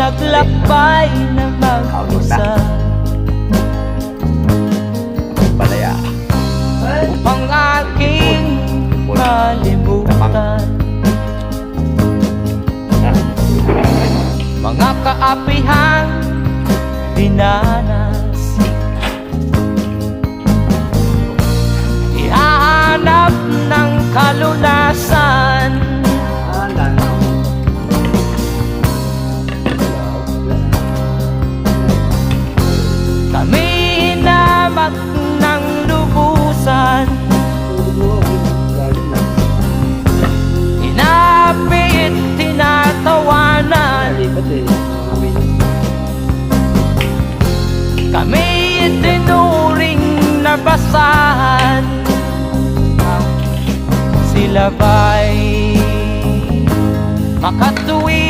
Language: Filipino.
naglakbay na mag-isa Palaya. Upang aking malimutan. Mga kaapihang dinanas Ihahanap ng kalunasan hinamak ng lubusan. Inapit, tinatawanan. Kami tinuring na basahan Sila ba'y makatuwiran